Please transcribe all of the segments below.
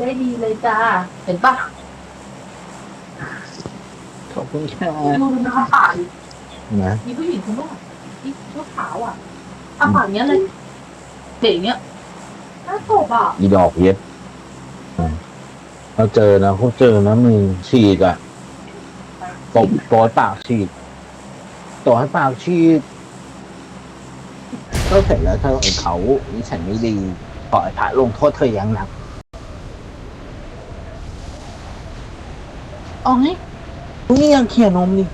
ได้ดีเลยจ้า เห็นปะขอบคุณค่ะดูนะคะป่าดินะมีผู้หญิงคนนึงอะที่ชุดขาวอะทำแบบเนี้ยเลยเด็กเนี้ยน่าตบอะอีดอกเย็บอืมเราเจอนะเขาเจอนะมึงฉีกอะตบต่อยปากฉีกต่อให้ปากฉีกก็เสร็จแล้วเธอไอ้เขานิสัยไม่ดีขอไอ้พระลงโทษเธออย่างหนัก เอาไงนี่ยังเขี่ยนมดิ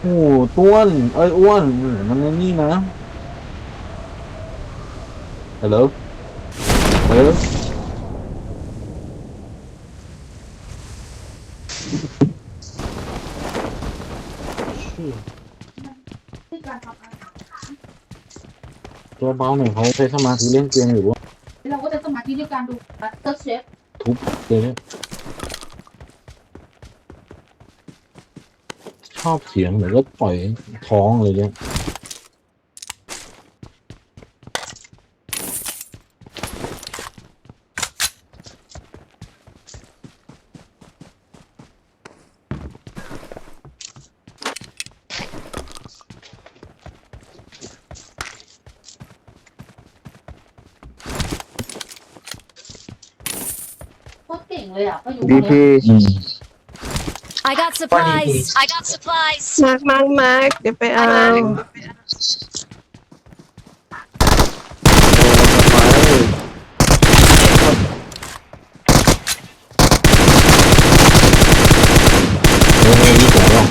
โอ้โหต้วนเอ้ยอ้วนอืมมันนี่นะฮัลโหลฮัลโหลที่การทำอาหารตัวเบาหน่อยเขาใช้สมาธิเล่นเกมอยู่ว่าเราก็จะสมาธิด้วยการดูบัตเตอร์เชฟทุบเกมเนี่ย ชอบเสียงเหมือนก็ปล่อยท้องเลยเนี่ยโคตรเก่งเลยอะก็อยู่ดีคนพีเนี้ยอืม I got supplies. I got supplies. มากมากมากเดี๋ยวไปเอาเฮ้ยนี่เสียงหรอ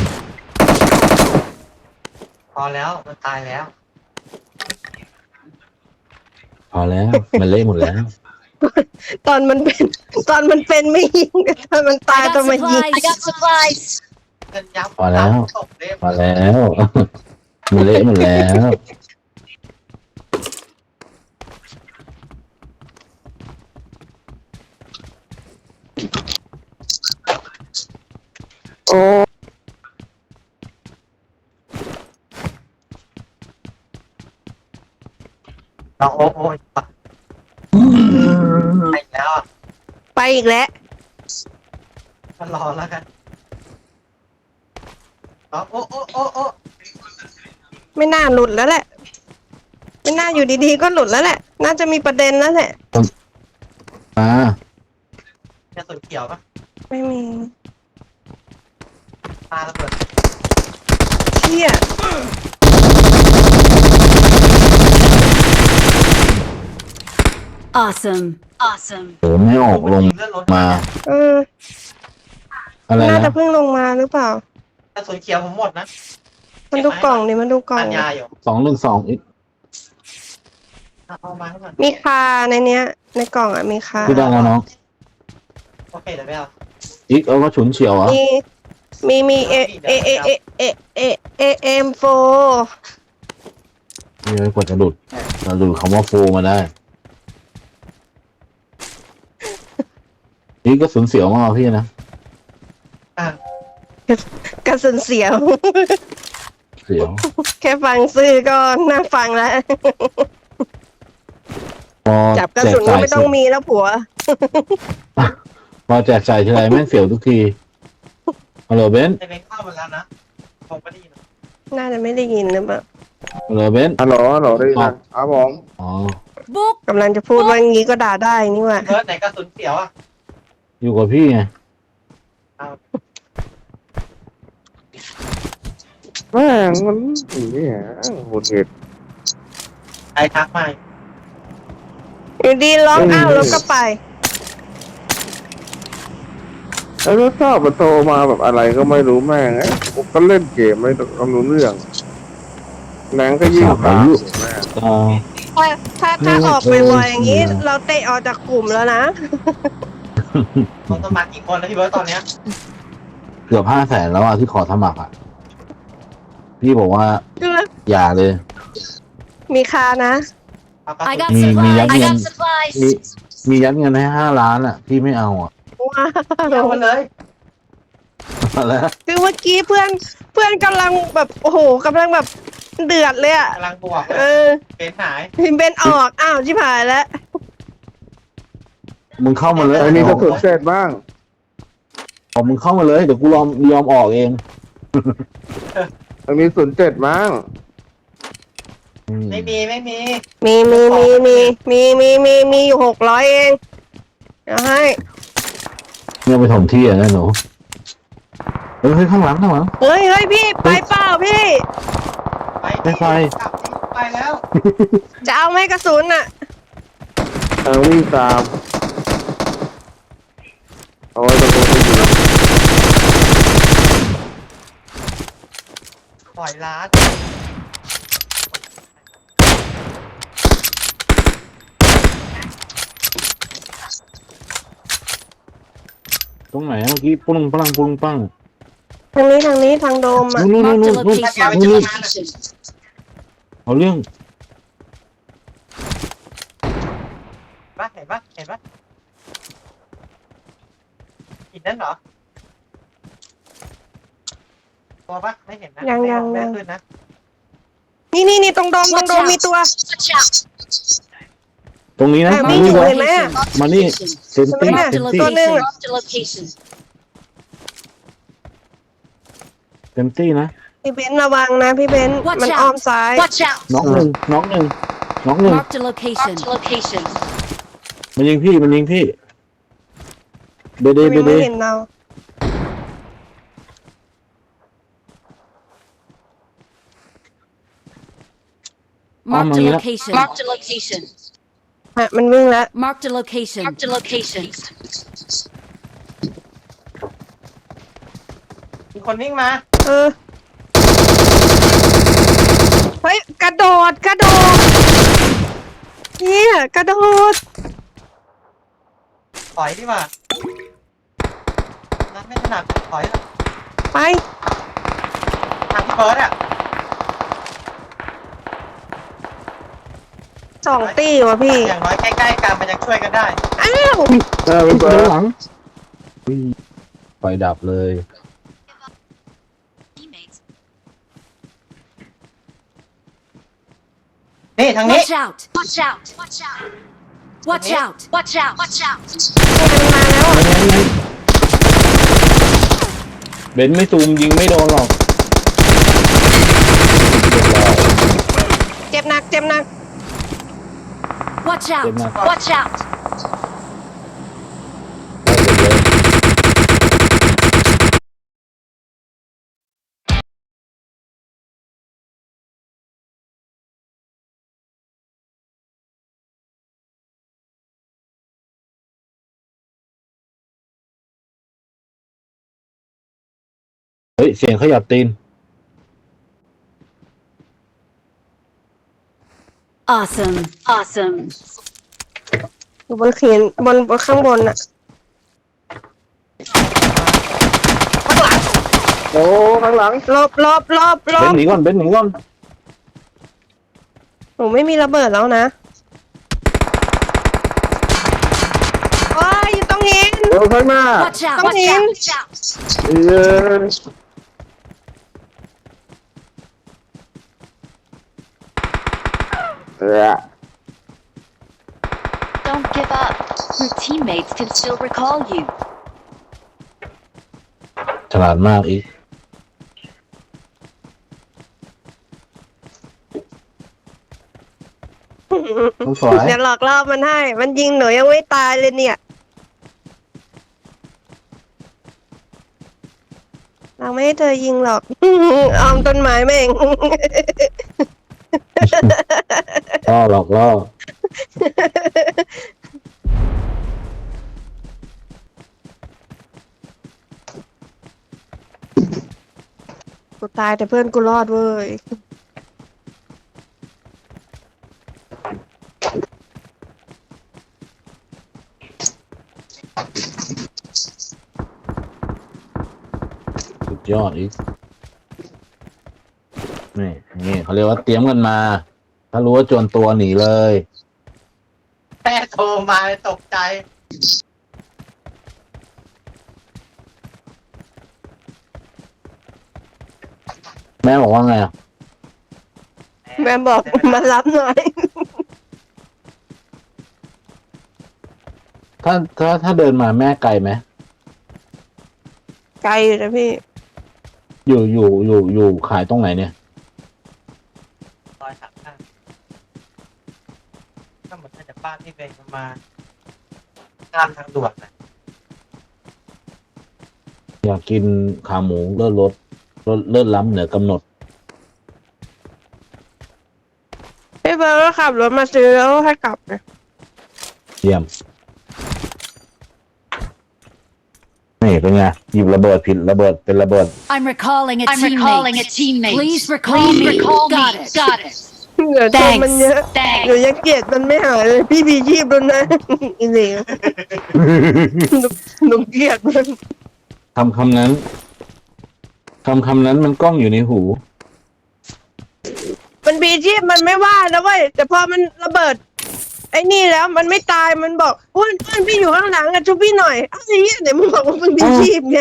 พอแล้วมันตายแล้ว พอแล้ว มันเละหมดแล้ว ตอนมันเป็น ตอนมันเป็นไม่ยิงแต่ตอนมันตาย I ต้อง got มายิง supplies. I got supplies. เงินยับพอแล้ว ตกเล่มพอแล้ว มันเละหมดแล้ว โอ้เอาโอ้โอ้ยไปแล้วอะ ไป อีกแล้วมันรอแล้วกันเอาโอ้โอ้โอ้โอ้ไม่น่าหลุดแล้วแหละ ไม่น่าอยู่ดีๆก็หลุดแล้วแหละ น่าจะมีประเด็นแล้วแหละ มากระสุนเขียวปะไม่มีตาระเบิดเชี่ย Awesome. Awesome. เดี๋ยวไม่ออกลงเลื่อนรถมา เอออะไรน่านะจะเพิ่งลงมาหรือเปล่า กระสุนเขียวผมหมดนะมันดูกล่องดิมันดูกล่อทางนยาอยู่สองหนึ่งสองอีกเอาเอามาให้มันมีคาในเนี้ย ในกล่องอะมีคาพี่ได้แล้วน้องโอเคเดี๋ยวไปเอาอีกเอาก็ฉุนเฉียวเหรอมีมีมีเอเอเอเอเอเอเอเอ็มโฟนี่กว่าจะหลุดเราดูคำว่าโฟมาได้ นี่ก็สูญเสียวมากพี่นะอะกระสุนเสียว เสียวแค่ฟังซื้อก็น่าฟังแล้ว พอจับกระแจกสุนก็จ่ายไม่เสต้ร็องจมีแล้วผัว พอแจกจ่ายทีไรแม่งเสียวทุกทีฮัลโหลเบนซ์เซเว่นเข้ามาแล้วนะผมไม่ได้ยินน่าจะไม่ได้ยินหรือเปล่าฮัลโหลเบนซ์ฮัลโหลฮัลโหลได้ยินไหมครับผมอ๋อ Boop. กำลังจะพูดว่างี้ก็ด่าได้นี่หว่าเบิร์ดไหนกระสุนเขียวอะ อยู่กับพี่ไงแม่งมันเนี่ยโหดเหตุใครทักมาอยู่ดีร้องอ้าวแล้วก็ไป แล้วก็ชอบมาโทรมาแบบอะไรก็ไม่รู้แม่งไอ้ผมก็เล่นเกมไม่ต้องรู้เรื่องแรงก็ยิ่งตามแม่งอ่า ถ้าถ้าถ้าออกบ่อยๆอย่างนี้ เราเตะออกจากกลุ่มแล้วนะ ลงสมัครกี่คนแล้วพี่เบิร์ดตอนเนี้ยเกือบห้าแสนแล้วอะที่ขอสมัครอะพี่บอกว่าอย่าเลย มีคานะ เอากระ I สุน got มีมียัด supplies. I เงิน got supplies. มีมียัดเงินให้ห้าล้านอะพี่ไม่เอาอะว้าเอามาเลยแล้ว คือเมื่อกี้เพื่อนเพื่อนกำลังแบบโอ้โหกำลังแบบเดือดเลยอะกำลังบวกเออเป็นหายพิมพ์เป็นออกอ้าวชิบหายแล้ว มึงเข้ามาเลยไอ้นี่ก็สุดเสร็จบ้างเอามึงเข้ามาเลยเดี๋ยวกูยอมยอมออกเองไอ้นี่ศูนย์เจ็ดบ้างอืมไม่มีไม่มี มีมีมีมีมีมีมีมีอยู่หกร้อยเองเดี๋ยวให้เนี่ยไปถมที่อะนะหนูเออเฮ้ยข้างหลังข้างหลัง เฮ้ยเฮ้ยพี่ไปเปล่าพี่ ไปไม่ไป กลับที่ไปแล้วจะเอาไหมกระสุนอะ เออวิ่งตาม เอาไว้ตรงนู้นไปอยู่ปล่อยร้านตรงไหนเมื่อกี้ปุ้งปังปุ้งปังทางนี้ทางนี้ทางโดมอะนู่นนู่น Marked นู่ a นนู่น location. นู่น Location. เอาเรื่อง ปะเห็นปะเห็นปะ หินนั่นเหรอ ตัวปะไม่เห็นนะยังยัง ไม่ยังขึ้นนะนี่นี่นี่ตรงโดมตรงโดมมีตัว Watch out. ตรงนี้นะแอบมาไม่นี่อยู่วะเห็นไหมอะมานี่เซนตี้ Marked เซ Marked น a ตี้ ตัวหนึ่ง location. อะ Marked a location. เซนตี้นะพี่เบนซ์ระวังนะพี่เบนซ์ Watch มัน out อ้อมซ้าย Watch out. น้องหนึ่งน้องหนึ่งน้องหนึ่ง Marked a location. Marked a location. มันยิงพี่มันยิงพี่เบเดยัเบงเดไม่เห็นเรา Marked a Mama, yeah. location. Marked a location. อะมันวิ่งแล้ว Marked a location. Marked a location. มีคนวิ่งมา เออ เฮ้ย กระโดด กระโดดเฮียกระโดด ถอยดีกว่านัด ไม่ถนัดถอยไป ทางพี่เบิร์ดอะสองตีว่ะพี่อย่างน้อยใกล้ๆกันมันยังช่วยกันได้อ้าวเออเป็นเบิร์หลังไฟดับเลย นี่ทางนี้ Watch out. Watch out. Watch out. Watch out. Watch out. Watch out. มันมาแล้วอะ เบนไม่ตูมยิงไม่โดนหรอกเจ็บหนักเจ็บหนัก Watch out. Good enough. Watch out. ฮ้ย เสียงขยับตีน Awesome. Awesome. อยู่บนเขียนบนบนข้างบนอะโอ้ข้างหลังลบลบลบลเบนบหนีก่อนเบนหนีก่อนหนูไม่มีระเบิดแล้วนะโอ้ยอยู่ตรงหินโอ้ข้างหน้า Watch out. Come Watch in. out. Watch out. เย้เออ Don't give up. Your teammates can still recall you. ฉลาดมากอีกลูกสวยเดี๋ยวหลอกล่อมันให้ มันยิงหนูยังไม่ตายเลยเนี่ย เราไม่ให้เธอยิงหรอก ออมต้นไม้แม่ง ล่อหลอกล่อกูตายแต่เพื่อนกูรอดเว้ย สุดยอดอีกนี่นี่เขาเรียกว่าเตรียมกันมา ถ้ารู้ว่าจวนตัวหนีเลย แม่โทรมาตกใจ แม่บอกว่าไงอะแม่บอกมารับหน่อย ถ้าถ้าถ้าเดินมาแม่ไกลไหมไกลอยู่นะพี่ อยู่อยู่อยู่อยู่ขายตรงไหนเนี่ย ซอยสามห้าก็เหมือนจากบ้านที่เป็น มาข้ามทางด่วนนะอยากกินขาหมูเลิศรสรสเลิศล้ำเหนือกำหนด พี่เบิร์ดก็ขับรถมาซื้อแล้วให้กลับนะเยี่ยม นี่เป็นไงหยิบระเบิดผิดระเบิดเป็นระเบิด I'm recalling a I'm teammate. recalling a teammate. Please recall Please me. recall Got me. it. Got it. เหลือตัวมันเยอะ Thanks. หนูยังเกลียดมันไม่หายเลยพี่พีชีพแล้วนะอีเหลวหนูหนูเกลียดมันคำคำนั้นคำคำนั้นมันกล้องอยู่ในหู มันพีชีพมันไม่ว่านะเว้ยแต่พอมันระเบิด ไอ้นี่แล้วมันไม่ตายมันบอกอ้วนอ้วนพี่อยู่ข้างหลังอะช่วยพี่หน่อยอ้าวไอ้เหี้ยเดี๋ยวมึงบอกว่ามึงพีชีพไง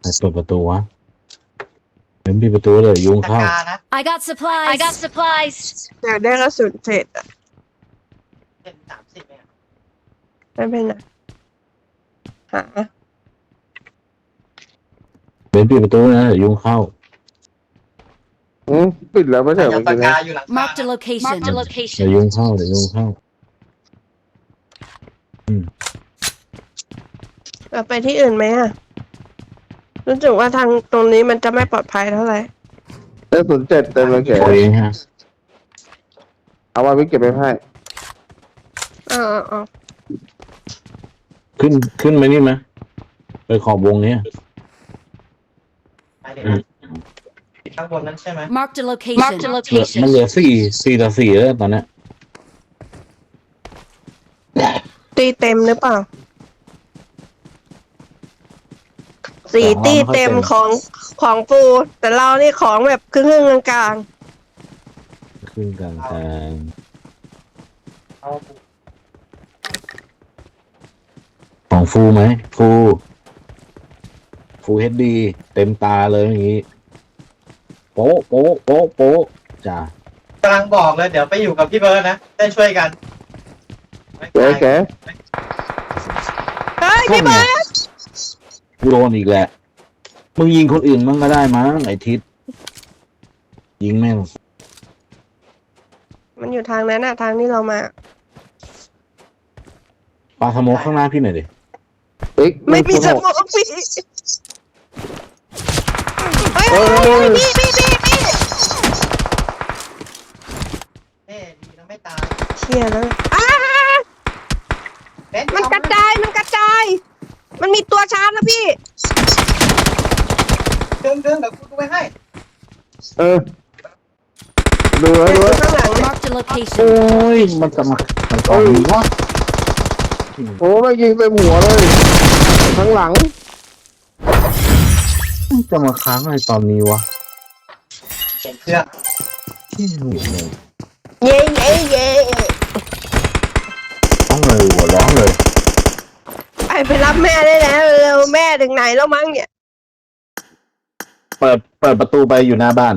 ใครเปิดประตูวะ เป็นปิดประตูเลยยุงตะเข้ากร้านะ I got supplies. I got supplies. อยากได้กระสุนเศษอะเป็นสามสิบเองไม่เป็นไรหาเป็นปิดประตูนะเดี๋ยวยุงเข้า อืมปิดแล้วไม่ใช่ยัเมื่งอตะกี้กร้านะอยู่หลัง Marked a location. Marked a เดี๋ยว location. ยุงเข้าเดี๋ยวยุงเข้าเราไปที่อื่นไหมอะ รู้สึกว่าทางตรงนี้มันจะไม่ปลอดภัยเท่าไหร่ได้ศูนย์เจ็ดเต็มเลยแกโอ้ยฮะเอาไว้พี่เก็บไปให้อ๋ออ๋อขึ้นขึ้นไปนี่ไหมไปขอบวงเนี้ยไปเดี๋ยวนะข้างบนนั้นใช่ไหม Marked a Marked a location. มัน location. เหลือสี่สี่ต่อสี่แล้วตอนเนี้ยตีเต็มหรือเปล่า สี่ตีเต็มของของฟูแต่เรานี่ของแบบครึ่งๆกลางขึ้นกลางกลางเอาของฟูไหมฟูฟูเฮดดีเต็มตาเลยอย่างงี้ โป๊ะโป๊ะโป๊ะโป๊ะจ้ากำลังบอกเลยเดี๋ยวไปอยู่กับพี่เบิร์ดนะได้ช่วยกันไม่แกไกลแกๆเฮ้ยพี่เบิร์ด กูโดนอีกแหละ มึงยิงคนอื่นมั่งก็ได้มั้งไอทิศยิงแม่งมันอยู่ทางนั้นอะทางที่เรามา ปาสโมกข้างหน้าพี่หน่อยดิอีกไม่มีสศูนมย์หกองพี่เฮ้ยโอ้เฮ้ยยเฮ้ยพี่พี่พี่พี่เน่ดีนะไม่ตายเชี่ยแล้วอ้า เอ๊ะ มันกระจายมันกระจาย มันมีตัวชาร์จแล้วพี่ ดึงดึงเดี๋ยวกูดูไปให้ เออดูไว้ดูไว้ข้างหลัง Marked a โอ้ location. ย มันจะมามันตอนนี้วะโอ้ไม่ยิงเต็มหัวเลยข้างหลัง มันจะมาค้างอะไรตอนนี้วะเห็นเครื่องที่หนูเลยเย้เย้เย้ร้องเลยหัวร้องเลยไปไปรับแม่ได้แล้วเร็วแม่ถึงไหนแล้วมั้งเนี่ย เปิดเปิดประตูไปอยู่หน้าบ้าน